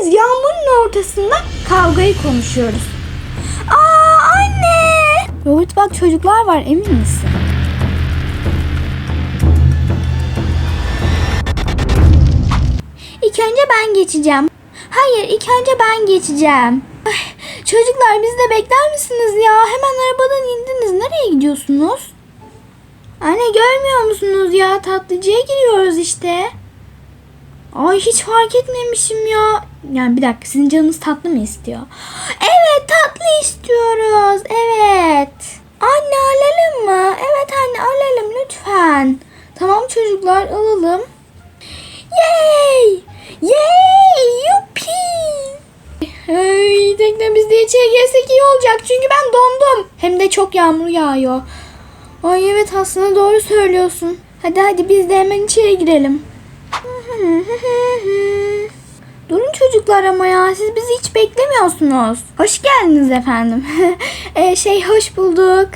biz yağmurun ortasında kavgayı konuşuyoruz. Aa anne! Robert bak çocuklar var emin misin? İlk önce ben geçeceğim. Hayır ilk önce ben geçeceğim. Ay, çocuklar bizi de bekler misiniz ya? Hemen arabadan indiniz. Nereye gidiyorsunuz? Anne görmüyor musunuz ya? Tatlıcıya giriyoruz işte. Ay hiç fark etmemişim ya. Yani bir dakika sizin canınız tatlı mı istiyor? Evet tatlı istiyoruz. Evet. Anne alalım mı? Evet anne alalım lütfen. Tamam çocuklar alalım. Yay! Yay! Yuppi! Ay, teknemizde içeri girsek iyi olacak çünkü ben dondum. Hem de çok yağmur yağıyor. Ay evet aslında doğru söylüyorsun. Hadi hadi biz de hemen içeri girelim. Durun çocuklar ama ya siz bizi hiç beklemiyorsunuz. Hoş geldiniz efendim. Ee, şey hoş bulduk.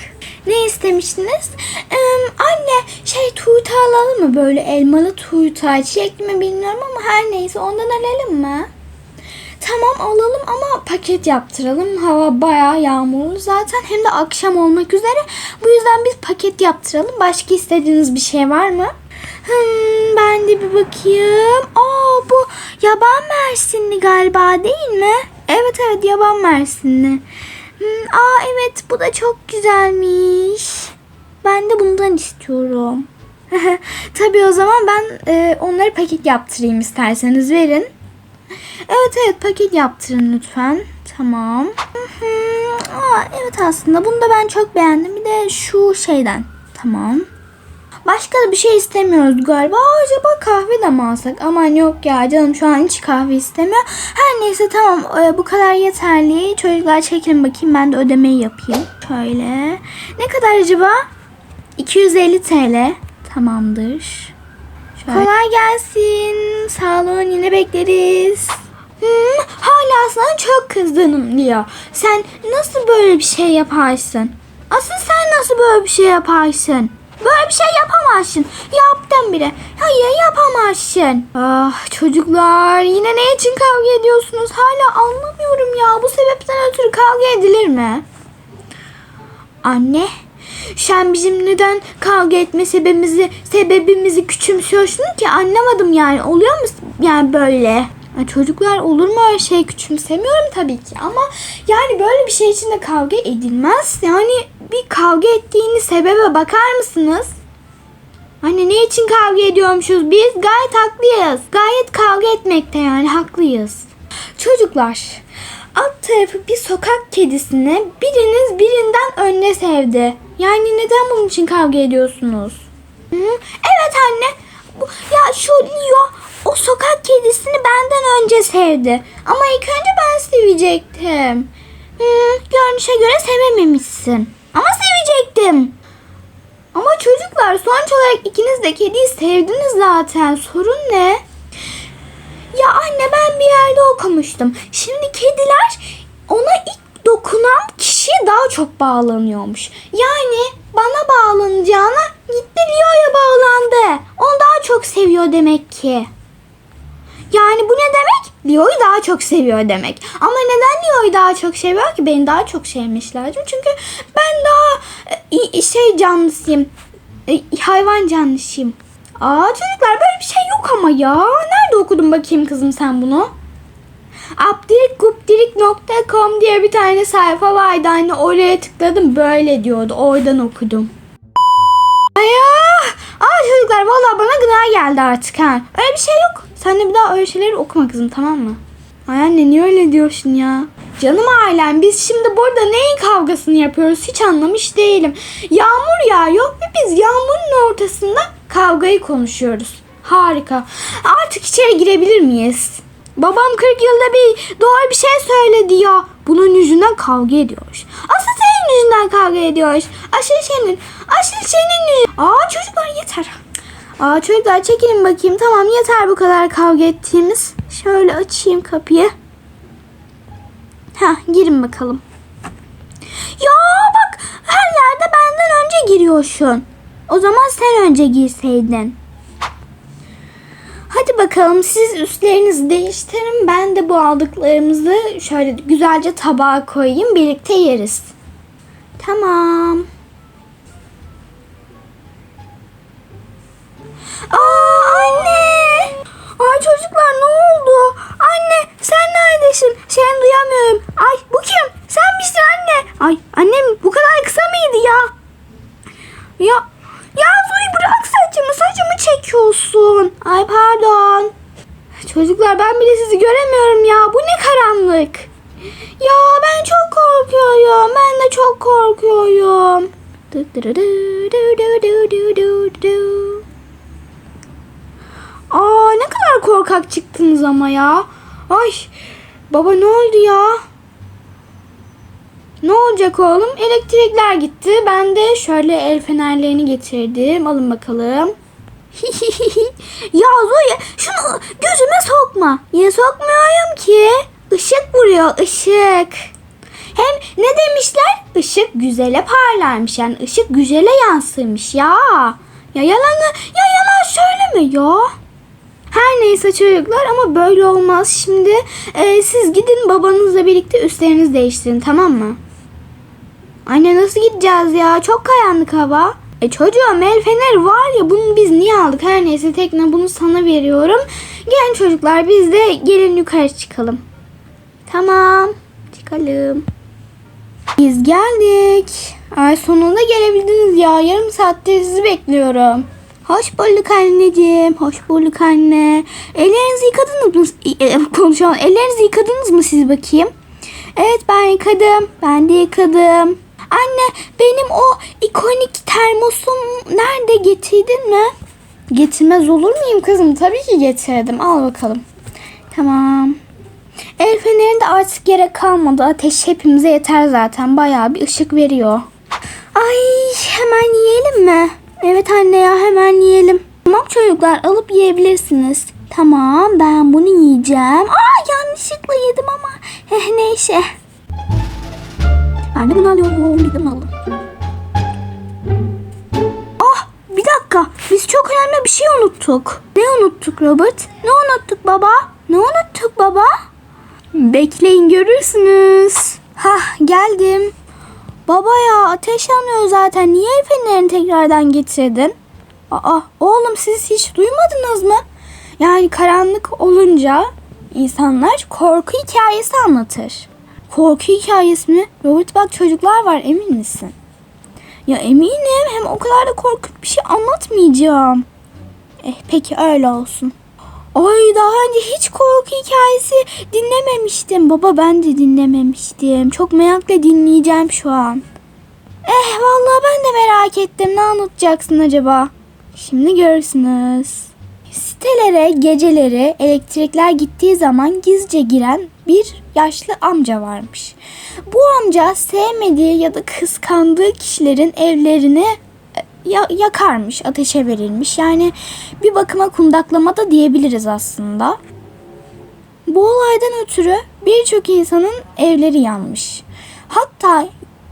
Ne istemiştiniz? Ee, anne şey tuğta alalım mı? Böyle elmalı tuğta. Çilekli mi bilmiyorum ama her neyse ondan alalım mı? Tamam alalım ama paket yaptıralım. Hava bayağı yağmurlu zaten. Hem de akşam olmak üzere. Bu yüzden biz paket yaptıralım. Başka istediğiniz bir şey var mı? Hmm, ben de bir bakayım. Aa bu yaban mersinli galiba değil mi? Evet evet yaban mersinli. Hmm, aa evet bu da çok güzelmiş. Ben de bundan istiyorum. Tabii o zaman ben e, onları paket yaptırayım isterseniz verin. Evet evet paket yaptırın lütfen. Tamam. Hı hı. Aa, evet aslında bunu da ben çok beğendim. Bir de şu şeyden. Tamam. Başka da bir şey istemiyoruz galiba. Acaba kahve de mi alsak? Aman yok ya canım şu an hiç kahve istemiyor. Her neyse tamam e, bu kadar yeterli. Çocuklar çekin bakayım ben de ödemeyi yapayım. Şöyle. Ne kadar acaba? 250 TL. Tamamdır. Şöyle. Kolay gelsin. Sağ olun yine bekleriz. Hmm, hala sana çok kızgınım diyor. Sen nasıl böyle bir şey yaparsın? Asıl sen nasıl böyle bir şey yaparsın? Böyle bir şey yapamazsın. Yaptım bile. Hayır yapamazsın. Ah çocuklar yine ne için kavga ediyorsunuz? Hala anlamıyorum ya. Bu sebepten ötürü kavga edilir mi? Anne sen bizim neden kavga etme sebebimizi sebebimizi küçümsüyorsun ki anlamadım yani oluyor mu yani böyle? Ya çocuklar olur mu öyle şey küçümsemiyorum tabii ki ama yani böyle bir şey için de kavga edilmez. Yani bir kavga ettiğiniz sebebe bakar mısınız? Anne ne için kavga ediyormuşuz biz? Gayet haklıyız. Gayet kavga etmekte yani haklıyız. Çocuklar alt tarafı bir sokak kedisini biriniz birinden önce sevdi. Yani neden bunun için kavga ediyorsunuz? Evet anne. Ya şu Leo o sokak kedisini benden önce sevdi. Ama ilk önce ben sevecektim. Hı, görünüşe göre sevememişsin. Ama sevecektim. Ama çocuklar sonuç olarak ikiniz de kediyi sevdiniz zaten. Sorun ne? Ya anne ben bir yerde okumuştum. Şimdi kediler ona ilk dokunan kişiye daha çok bağlanıyormuş. Yani bana bağlanacağına gitti Leo'ya bağlandı. Onu daha çok seviyor demek ki. Yani bu ne demek? Leo'yu daha çok seviyor demek. Ama neden Leo'yu daha çok seviyor ki? Beni daha çok sevmiş lazım. Çünkü ben daha e, şey canlısıyım. E, hayvan canlısıyım. Aa çocuklar böyle bir şey yok ama ya. Nerede okudun bakayım kızım sen bunu? Abdirikgupdirik.com diye bir tane sayfa vardı anne oraya tıkladım böyle diyordu oradan okudum. Ay çocuklar vallahi bana gına geldi artık ha. Öyle bir şey yok. Sen de bir daha öyle şeyleri okuma kızım tamam mı? Ay anne niye öyle diyorsun ya? Canım ailem biz şimdi burada neyin kavgasını yapıyoruz hiç anlamış değilim. Yağmur yağıyor ve biz yağmurun ortasında kavgayı konuşuyoruz. Harika. Artık içeri girebilir miyiz? Babam 40 yılda bir doğru bir şey söyledi ya. Bunun yüzünden kavga ediyoruz. Asıl senin yüzünden kavga ediyoruz. Asıl senin. Asıl senin yüzünden. Aa çocuklar yeter. Aa çocuklar çekilin bakayım. Tamam yeter bu kadar kavga ettiğimiz. Şöyle açayım kapıyı. Ha girin bakalım. Ya bak her yerde benden önce giriyorsun. O zaman sen önce girseydin. Hadi bakalım siz üstlerinizi değiştirin. Ben de bu aldıklarımızı şöyle güzelce tabağa koyayım. Birlikte yeriz. Tamam. Aa anne! Ay çocuklar ne oldu? Anne sen neredesin? Seni duyamıyorum. Ay bu kim? Sen misin anne? Ay annem bu kadar kısa mıydı ya? Ya ya Zoe bırak saçımı. Saçımı çekiyorsun. Ay pardon. Çocuklar ben bile sizi göremiyorum ya. Bu ne karanlık. Ya ben çok korkuyorum. Ben de çok korkuyorum. Du du du du du du du du du. Aa ne kadar korkak çıktınız ama ya. Ay baba ne oldu ya? Ne olacak oğlum? Elektrikler gitti. Ben de şöyle el fenerlerini getirdim. Alın bakalım. ya Zoe şunu gözüme sokma. Niye sokmuyorum ki? Işık vuruyor ışık. Hem ne demişler? Işık güzele parlarmış. Yani ışık güzele yansırmış ya. Ya yalanı ya yalan söyleme ya. Her neyse çocuklar ama böyle olmaz. Şimdi e, siz gidin babanızla birlikte üstlerinizi değiştirin tamam mı? Anne nasıl gideceğiz ya? Çok karanlık hava. E çocuğum el feneri var ya bunu biz niye aldık? Her neyse tekne bunu sana veriyorum. Gelin çocuklar biz de gelin yukarı çıkalım. Tamam çıkalım. Biz geldik. Ay sonunda gelebildiniz ya. Yarım saattir sizi bekliyorum. Hoş bulduk anneciğim. Hoş bulduk anne. Ellerinizi yıkadınız mı? E, konuşalım. Ellerinizi yıkadınız mı siz bakayım? Evet ben yıkadım. Ben de yıkadım. Anne benim o ikonik termosum nerede getirdin mi? Getirmez olur muyum kızım? Tabii ki getirdim. Al bakalım. Tamam. El fenerinde artık gerek kalmadı. Ateş hepimize yeter zaten. Bayağı bir ışık veriyor. Ay hemen yiyelim mi? Evet anne ya hemen yiyelim. Tamam çocuklar alıp yiyebilirsiniz. Tamam ben bunu yiyeceğim. Aa yanlışlıkla yedim ama. Heh neyse. Ben de bunu alıyorum. Gidin alın. Ah bir dakika. Biz çok önemli bir şey unuttuk. Ne unuttuk Robert? Ne unuttuk baba? Ne unuttuk baba? Bekleyin görürsünüz. Hah geldim. Baba ya ateş yanıyor zaten. Niye el fenerini tekrardan getirdin? Aa oğlum siz hiç duymadınız mı? Yani karanlık olunca insanlar korku hikayesi anlatır. Korku hikayesi mi? Robert bak çocuklar var emin misin? Ya eminim hem o kadar da korkunç bir şey anlatmayacağım. Eh peki öyle olsun. Ay daha önce hiç korku hikayesi dinlememiştim. Baba ben de dinlememiştim. Çok merakla dinleyeceğim şu an. Eh vallahi ben de merak ettim. Ne anlatacaksın acaba? Şimdi görürsünüz. Sitelere geceleri elektrikler gittiği zaman gizlice giren bir yaşlı amca varmış. Bu amca sevmediği ya da kıskandığı kişilerin evlerini ya- yakarmış, ateşe verilmiş. Yani bir bakıma kundaklama da diyebiliriz aslında. Bu olaydan ötürü birçok insanın evleri yanmış. Hatta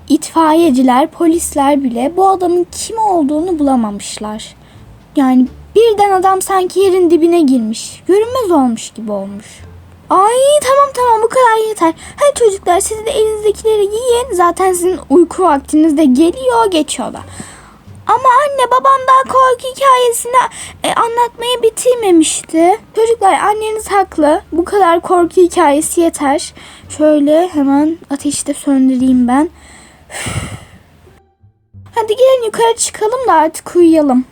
itfaiyeciler, polisler bile bu adamın kim olduğunu bulamamışlar. Yani birden adam sanki yerin dibine girmiş. Görünmez olmuş gibi olmuş. Ay tamam tamam bu kadar yeter. Hadi çocuklar siz de elinizdekileri yiyin. Zaten sizin uyku vaktiniz de geliyor geçiyor da. Ama anne babam daha korku hikayesini e, anlatmayı bitirmemişti. Çocuklar anneniz haklı. Bu kadar korku hikayesi yeter. Şöyle hemen ateşi de söndüreyim ben. Hadi gelin yukarı çıkalım da artık uyuyalım.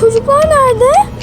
Çocuklar nerede?